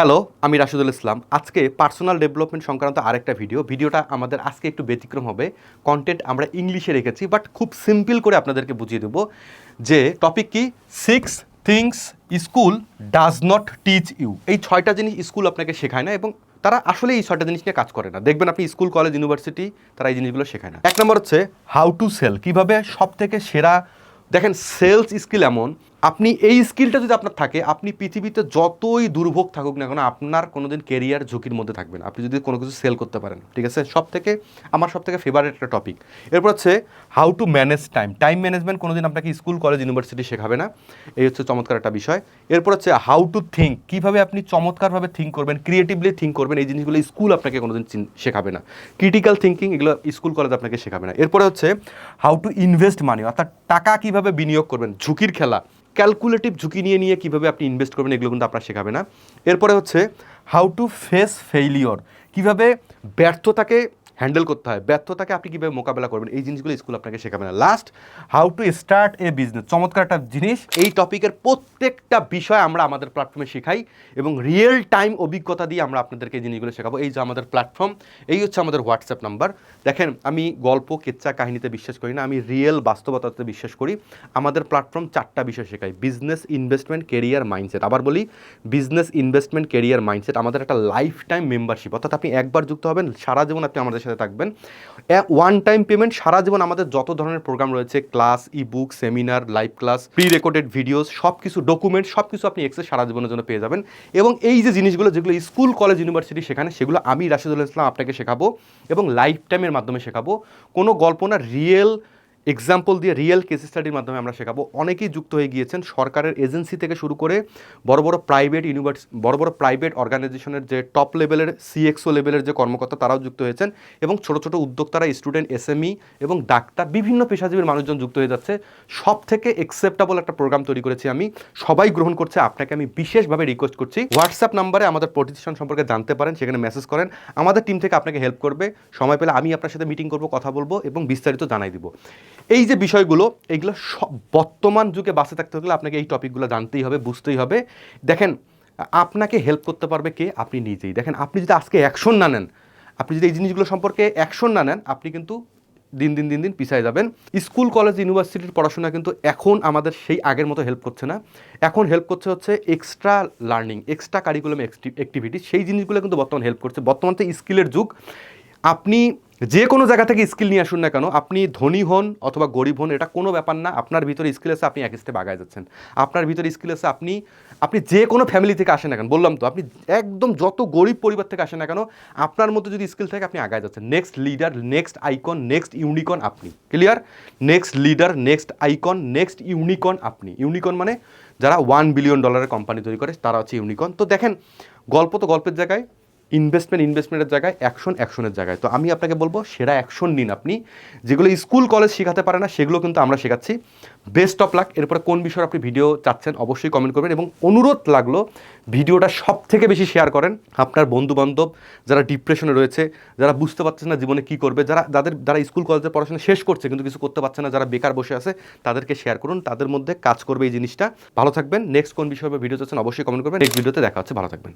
Hello, আমি রাশিদুল ইসলাম। আজকে personal development সংক্রান্ত আরেকটা ভিডিও ভিডিওটা আমাদের আজকে একটু ব্যতিক্রম হবে। কন্টেন্ট আমরা ইংলিশে রেখেছি বাট খুব সিম্পল করে আপনাদেরকে বুঝিয়ে দেবো যে টপিক কি? Six things school does not teach you এই ছয়টা জিনিস স্কুল আপনাকে শেখায় না এবং তারা আসলে এই ছয়টা জিনিস নিয়ে কাজ করে না। দেখবেন আপনি স্কুল কলেজ ইউনিভার্সিটি তারা এই জিনিসগুলো শেখায় না। এক নম্বর হচ্ছে হাউ টু সেল কীভাবে সব থেকে সেরা দেখেন সেলস স্কিল এমন আপনি এই স্কিলটা যদি আপনার থাকে, আপনি পৃথিবীতে যতই দুর্ভোগ থাকুক না কেন, আপনার কোনোদিন কেরিয়ার ঝুঁকির মধ্যে থাকবেন আপনি যদি কোনো কিছু সেল করতে পারেন, ঠিক আছে? সব থেকে আমার সব থেকে ফেভারিট একটা টপিক এরপর হচ্ছে how to manage time time management কোনোদিন আপনাকে স্কুল কলেজ ইউনিভার্সিটি শেখাবে না। এই হচ্ছে চমৎকার একটা বিষয়। এরপর হচ্ছে হাউ টু থিঙ্ক কীভাবে আপনি চমৎকারভাবে থিঙ্ক করবেন ক্রিয়েটিভলি থিঙ্ক করবেন, এই জিনিসগুলো স্কুল আপনাকে কোনোদিন চিন- শেখাবে না। ক্রিটিক্যাল থিঙ্কিং এগুলো স্কুল কলেজ আপনাকে শেখাবে না। এরপরে হচ্ছে হাউ টু ইনভেস্ট মানি অর্থাৎ টাকা কীভাবে বিনিয়োগ করবেন, ঝুঁকির খেলা। ক্যালকুলেটিভ ঝুঁকি নিয়ে নিয়ে কীভাবে আপনি ইনভেস্ট করবেন এগুলো কিন্তু আপনার শেখাবে না। এরপরে হচ্ছে হাউ টু ফেস ফেইলিওর কীভাবে ব্যর্থতাকে হ্যান্ডেল করতে হয়। ব্যর্থতাকে আপনি কীভাবে মোকাবেলা করবেন? এই জিনিসগুলো স্কুল আপনাকে শেখাবে না। Last how to start a business চমৎকার একটা জিনিস। এই টপিকের প্রত্যেকটা বিষয় আমরা আমাদের প্ল্যাটফর্মে শেখাই এবং রিয়েল টাইম অভিজ্ঞতা দিয়ে আমরা আপনাদেরকে এই জিনিসগুলো শেখাবো। এই যে আমাদের প্ল্যাটফর্ম এই হচ্ছে আমাদের হোয়াটসঅ্যাপ নাম্বার দেখেন, আমি গল্প কেচ্চা কাহিনীতে বিশ্বাস করি না। আমি রিয়েল বাস্তবতাতে বিশ্বাস করি। আমাদের প্ল্যাটফর্ম চারটা বিষয় শেখাই। বিজনেস ইনভেস্টমেন্ট কেরিয়ার মাইন্ডসেট আবার বলি বিজনেস ইনভেস্টমেন্ট কেরিয়ার মাইন্ডসেট আমাদের একটা লাইফ টাইম মেম্বারশিপ অর্থাৎ আপনি একবার যুক্ত হবেন, সারা জীবন আপনি আমাদের সাথে থাকবেন। ওয়ান টাইম পেমেন্ট সারা জীবন আমাদের যত ধরনের প্রোগ্রাম রয়েছে class ebook seminar live class pre recorded videos সব কিছু ডকুমেন্ট সব কিছু আপনি এক্সেস সারা জীবনের জন্য পেয়ে যাবেন। এবং এই যে জিনিসগুলো, যেগুলো স্কুল কলেজ ইউনিভার্সিটি সেখানে সেগুলো আমি রাশিদুল ইসলাম আপনাকে শেখাবো এবং লাইফ টাইমের মাধ্যমে শেখাবো। কোনো গল্প না রিয়েল এক্সাম্পল দিয়ে রিয়েল কেস স্টাডির মাধ্যমে আমরা শেখাবো। অনেকেই যুক্ত হয়ে গিয়েছেন সরকারের এজেন্সি থেকে শুরু করে বড় বড় প্রাইভেট ইউনিভার্সি বড় বড় প্রাইভেট অর্গানাইজেশনের যে টপ লেভেলের সিএক্সও লেভেলের যে কর্মকর্তা, তারাও যুক্ত হয়েছেন এবং ছোট ছোট উদ্যোক্তারা স্টুডেন্ট এসএমই এবং ডাক্তার, বিভিন্ন পেশাজীবীর মানুষজন যুক্ত হয়ে যাচ্ছে। সব থেকে একসেপ্টেবল একটা প্রোগ্রাম তৈরি করেছি আমি। সবাই গ্রহণ করছে। আপনাকে আমি বিশেষভাবে রিকোয়েস্ট করছি। হোয়াটসঅ্যাপ নাম্বারে আমাদের প্রতিষ্ঠান সম্পর্কে জানতে পারেন, সেখানে মেসেজ করেন। আমাদের টিম থেকে আপনাকে হেল্প করবে। সময় পেলে আমি আপনার সাথে মিটিং করব, কথা বলব এবং বিস্তারিত জানাই দিব। এই যে বিষয়গুলো এইগুলো সব বর্তমান যুগে বাঁচে থাকতে হলে আপনাকে এই টপিকগুলো জানতেই হবে, বুঝতেই হবে। দেখেন, আপনাকে হেল্প করতে পারবে কে? আপনি নিজেই। দেখেন, আপনি যদি আজকে অ্যাকশন না নেন, আপনি যদি এই জিনিসগুলো সম্পর্কে অ্যাকশন না নেন, আপনি কিন্তু দিন দিন দিন দিন পিছায় যাবেন। স্কুল কলেজ ইউনিভার্সিটির পড়াশোনা কিন্তু এখন আমাদের সেই আগের মতো হেল্প করছে না। এখন হেল্প করছে হচ্ছে extra learning extra curriculum activity সেই জিনিসগুলো কিন্তু বর্তমান হেল্প করছে। বর্তমান তো স্কিলের যুগ, আপনি যে কোনো জায়গা থেকে স্কিল নিয়ে আসুন না কেন, আপনি ধনী হন অথবা গরিব হন, এটা কোনো ব্যাপার না, আপনার ভিতরে স্কিল আছে, আপনি এক স্টেপ আগায় যাচ্ছেন। আপনার ভিতরে স্কিল আছে, আপনি আপনি যে কোনো ফ্যামিলি থেকে আসেন না কেন, বললাম তো, আপনি একদম যত গরিব পরিবার থেকে আসেন না কেন, আপনার মধ্যে যদি স্কিল থাকে, আপনি আগায় যাচ্ছেন। Next leader next icon next unicorn আপনি। Clear next leader next icon next unicorn আপনি। ইউনিকন মানে যারা ওয়ান বিলিয়ন ডলারের কোম্পানি তৈরি করে, তারা হচ্ছে ইউনিকন তো দেখেন, গল্প তো গল্পের জায়গায় ইনভেস্টমেন্ট ইনভেস্টমেন্টের জায়গায় অ্যাকশন অ্যাকশনের জায়গায়। তো আমি আপনাকে বলব, সেরা অ্যাকশন নিন আপনি। যেগুলো স্কুল কলেজ শেখাতে পারে না, সেগুলো কিন্তু আমরা শেখাচ্ছি। বেস্ট অফ লাক এরপরে কোন বিষয়ে আপনি ভিডিও চাচ্ছেন, অবশ্যই কমেন্ট করবেন এবং অনুরোধ লাগল, ভিডিওটা সব থেকে বেশি শেয়ার করেন আপনার বন্ধু বান্ধব যারা ডিপ্রেশনে রয়েছে, যারা বুঝতে পারছে না জীবনে কী করবে, যারা, যাদের, যারা স্কুল কলেজে পড়াশোনা শেষ করছে কিন্তু কিছু করতে পারছে না, যারা বেকার বসে আছে, তাদেরকে শেয়ার করুন। তাদের মধ্যে কাজ করবে এই জিনিসটা। ভালো থাকবেন। নেক্সট কোন বিষয়ে ভিডিও চাচ্ছেন, অবশ্যই কমেন্ট করবেন। নেক্সট ভিডিওতে দেখা হচ্ছে। ভালো থাকবেন।